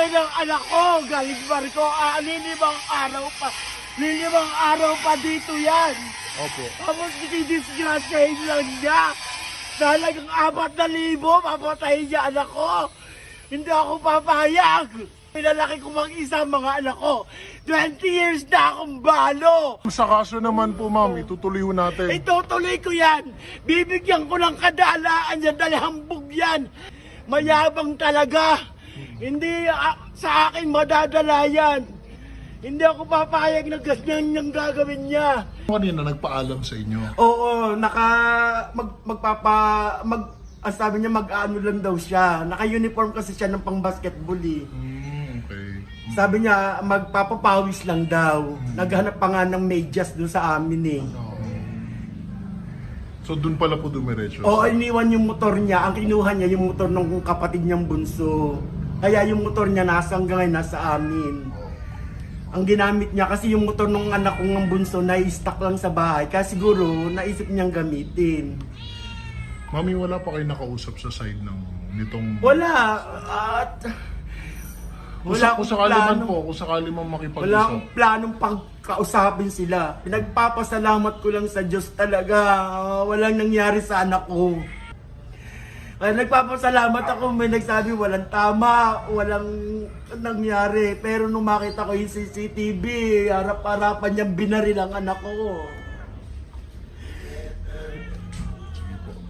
Nalagay ng anak ko, galing barko, ah, lilimang araw pa. Lilimang araw pa dito yan. Opo. Tapos dinidisgrasyahin lang niya. Talagang apat na libo, papatayin niya anak ko. Hindi ako papayag. Pinalaki ko mag-isa ang mga anak ko. 20 years na akong balo. Sa kaso naman po, ma'am, itutuloy ho natin. Itutuloy ko yan. Bibigyan ko ng kadalaan yan dahil hambog yan. Mayabang talaga. Hindi ah, sa akin madadala yan. Hindi ako papayag na ganyan yung gagawin niya. Kanina nagpaalam sa inyo. Oo, naka mag, magpapa mag ang sabi niya mag-ano lang daw siya. Naka-uniform kasi siya ng pang-basketball eh. Hmm, okay. Sabi niya magpapapawis lang daw. Naghanap pa nga ng medyas doon sa amin eh. So doon pala po dumiretso. Oo, iniwan yung motor niya. Ang kinuha niya yung motor ng kapatid niyang bunso. Kaya yung motor niya nasa hanggang ngayon nasa amin. Ang ginamit niya kasi yung motor ng anak kong ng bunso na-stock lang sa bahay. Kaya siguro naisip niyang gamitin. Mami, wala pa kayo nakausap sa side ng nitong... Wala. At Kung, wala sa, kung akong sakali man po, kung sakali man Wala makipag-usap. akong planong pagkausapin sila. Pinagpapasalamat ko lang sa Diyos talaga. Walang nangyari sa anak ko. Kaya nagpapasalamat ako, may nagsabi walang tama, walang nangyari. Pero nung makita ko yung CCTV, harap-harapan niyang binaril ang anak ko.